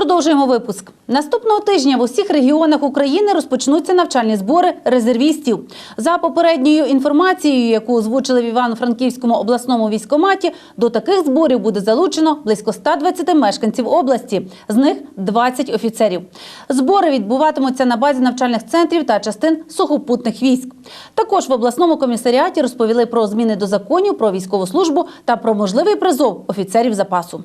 Продовжуємо випуск. Наступного тижня в усіх регіонах України розпочнуться навчальні збори резервістів. За попередньою інформацією, яку озвучили в Івано-Франківському обласному військоматі, до таких зборів буде залучено близько 120 мешканців області, з них 20 офіцерів. Збори відбуватимуться на базі навчальних центрів та частин сухопутних військ. Також в обласному комісаріаті розповіли про зміни до законів про військову службу та про можливий призов офіцерів запасу.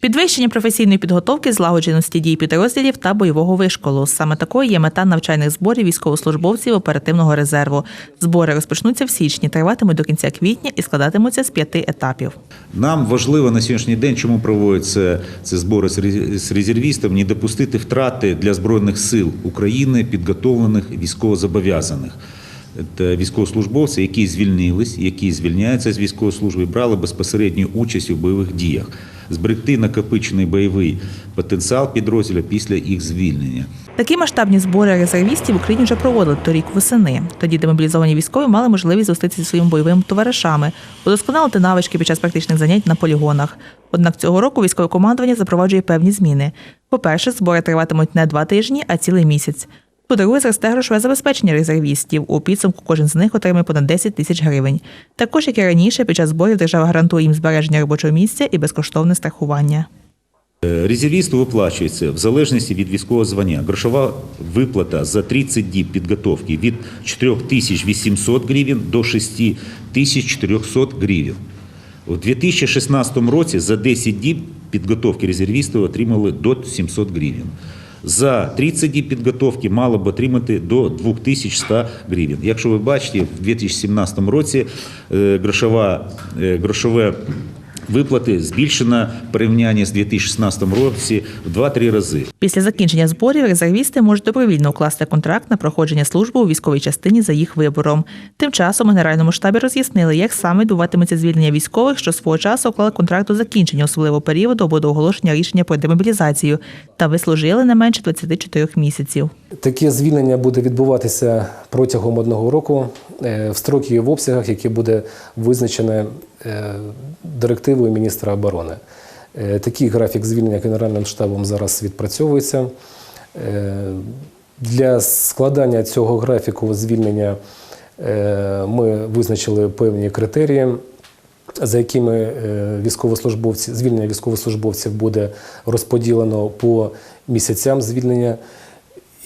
Підвищення професійної підготовки, злагодженості дій підрозділів та бойового вишколу. Саме такою є мета навчальних зборів військовослужбовців оперативного резерву. Збори розпочнуться в січні, триватимуть до кінця квітня і складатимуться з п'яти етапів. Нам важливо на сьогоднішній день, чому проводяться ці збори з рез- з резервістів, не допустити втрати для збройних сил України підготовлених військовозобов'язаних. Це військовослужбовці, які звільнились, які звільняються з військової служби, брали безпосередню участь у бойових діях, зберегти накопичений бойовий потенціал підрозділів після їх звільнення. Такі масштабні збори резервістів в Україні вже проводили торік восени. Тоді демобілізовані військові мали можливість зустрітися зі своїми бойовими товаришами, удосконалити навички під час практичних занять на полігонах. Однак цього року військове командування запроваджує певні зміни. По-перше, збори триватимуть не два тижні, а цілий місяць. По-друге, зросте грошове забезпечення резервістів. У підсумку кожен з них отримає понад 10 тисяч гривень. Також, як і раніше, під час зборів держава гарантує їм збереження робочого місця і безкоштовне страхування. Е, Резервісту виплачується в залежності від військового звання. Грошова виплата за 30 діб підготовки від 4800 гривень до 6400 гривень. У 2016 році за 10 діб підготовки резервістів отримали до 700 гривень. За 30 днів підготовки мало б отримати до 2100 гривень. Якщо ви бачите, в 2017 році е, грошова, е, грошове Виплати збільшено в порівнянні з 2016 році в 2-3 рази. Після закінчення зборів резервісти можуть добровільно укласти контракт на проходження служби у військовій частині за їх вибором. Тим часом у Генеральному штабі роз'яснили, як саме відбуватиметься звільнення військових, що свого часу уклали контракт до закінчення особливого періоду або до оголошення рішення про демобілізацію та вислужили не менше 24 місяців. Таке звільнення буде відбуватися протягом одного року е, в строки і в обсягах, які буде визначене директивою міністра оборони. Е, Такий графік звільнення Генеральним штабом зараз відпрацьовується. Е, Для складання цього графіку звільнення е, ми визначили певні критерії за якими е, військовослужбовці, звільнення військовослужбовців буде розподілено по місяцям звільнення.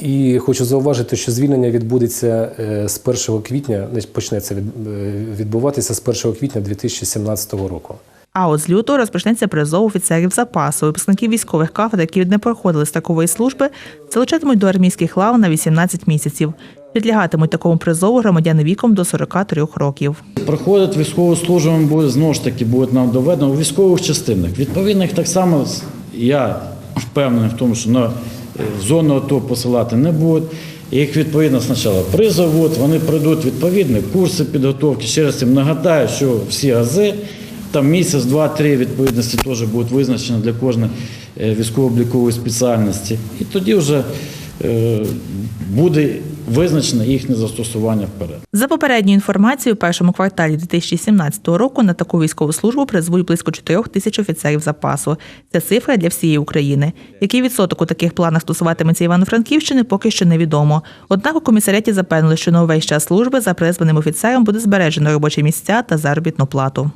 І хочу зауважити, що звільнення відбудеться е, з 1 квітня, не, почнеться від- е, відбуватися з 1 квітня 2017 року. А от з лютого розпочнеться призов офіцерів запасу. Випускників військових кафедр, які не проходили з такової служби, залучатимуть до армійських лав на 18 місяців. Підлягатимуть такому призову громадяни віком до 43 років. Проходить військову службу, буде знову ж таки буде нам доведено у військових частинах. Відповідно, їх так само я впевнений в тому, що на в зону АТО посилати не будуть. Їх відповідно спочатку призовуть, вони пройдуть відповідні курси підготовки. Ще раз їм нагадаю, що всі ази там місяць, два-три відповідності теж будуть визначені для кожної е, військово-облікової спеціальності. І тоді вже е, буде визначено їхнє застосування вперед. За попередньою інформацією, у першому кварталі 2017 року на таку військову службу призвуть близько 4 тисяч офіцерів запасу. Це цифра для всієї України. Який відсоток у таких планах стосуватиметься Івано-Франківщини, поки що невідомо. Однак у комісаріаті запевнили, що на увесь час служби за призваним офіцером буде збережено робочі місця та заробітну плату.